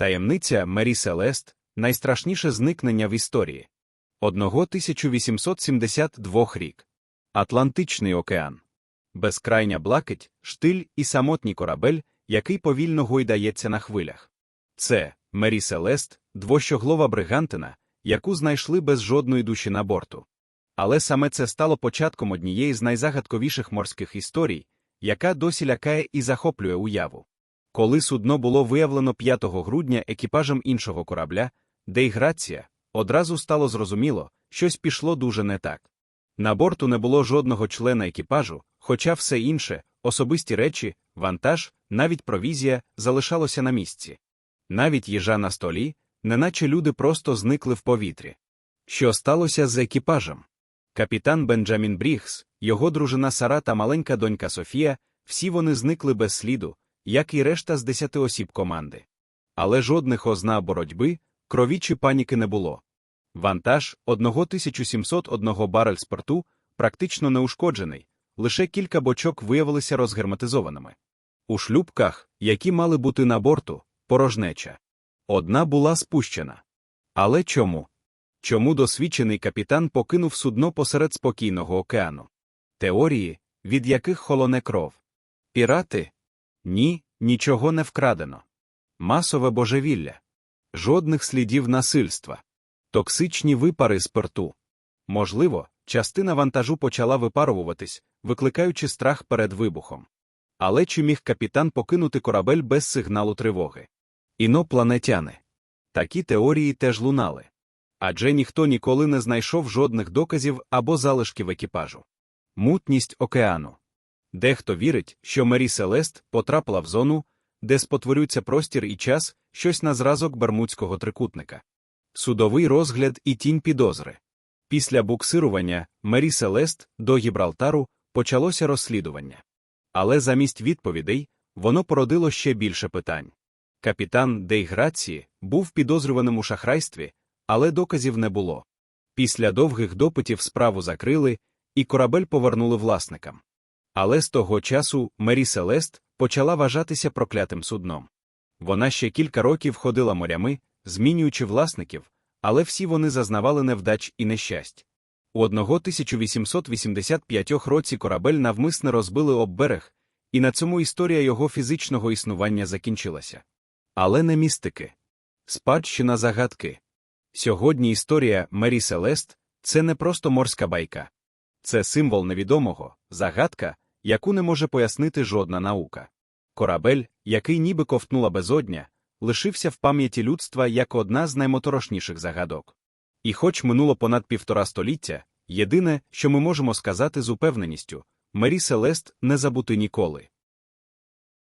Таємниця Мері Селест найстрашніше зникнення в історії. Одного 1872 рік. Атлантичний океан. Безкрайня блакить, штиль і самотній корабель, який повільно гойдається на хвилях. Це Мері Селест, двощоглова бригантина, яку знайшли без жодної душі на борту. Але саме це стало початком однієї з найзагадковіших морських історій, яка досі лякає і захоплює уяву. Коли судно було виявлено 5 грудня екіпажем іншого корабля, Дейграція, одразу стало зрозуміло, щось пішло дуже не так. На борту не було жодного члена екіпажу, хоча все інше, особисті речі, вантаж, навіть провізія залишалося на місці. Навіть їжа на столі, неначе люди просто зникли в повітрі. Що сталося з екіпажем? Капітан Бенджамін Брігс, його дружина Сара та маленька донька Софія, всі вони зникли без сліду, як і решта з десяти осіб команди. Але жодних озна боротьби, крові чи паніки не було. Вантаж 1701 барель спирту практично неушкоджений, лише кілька бочок виявилися розгерметизованими. У шлюбках, які мали бути на борту, порожнеча. Одна була спущена. Але чому? Чому досвідчений капітан покинув судно посеред спокійного океану? Теорії, від яких холоне кров. Пірати? Ні, нічого не вкрадено. Масове божевілля. Жодних слідів насильства. Токсичні випари спирту. Можливо, частина вантажу почала випаруватись, викликаючи страх перед вибухом. Але чи міг капітан покинути корабель без сигналу тривоги? Інопланетяни. Такі теорії теж лунали. Адже ніхто ніколи не знайшов жодних доказів або залишків екіпажу. Мутність океану. Дехто вірить, що Мері Селест потрапила в зону, де спотворюється простір і час, щось на зразок Бермудського трикутника. Судовий розгляд і тінь підозри. Після буксирування Мері Селест до Гібралтару почалося розслідування. Але замість відповідей воно породило ще більше питань. Капітан Дейграції був підозрюваним у шахрайстві, але доказів не було. Після довгих допитів справу закрили, і корабель повернули власникам. Але з того часу Мері Селест почала вважатися проклятим судном. Вона ще кілька років ходила морями, змінюючи власників, але всі вони зазнавали невдач і нещасть. У 1885 році корабель навмисне розбили об берег, і на цьому історія його фізичного існування закінчилася. Але не містики. Спадщина загадки. Сьогодні історія Мері Селест це не просто морська байка. Це символ невідомого, загадка, яку не може пояснити жодна наука. Корабель, який ніби ковтнула безодня, лишився в пам'яті людства як одна з наймоторошніших загадок. І хоч минуло понад півтора століття, єдине, що ми можемо сказати з упевненістю, Мері Селест не забути ніколи.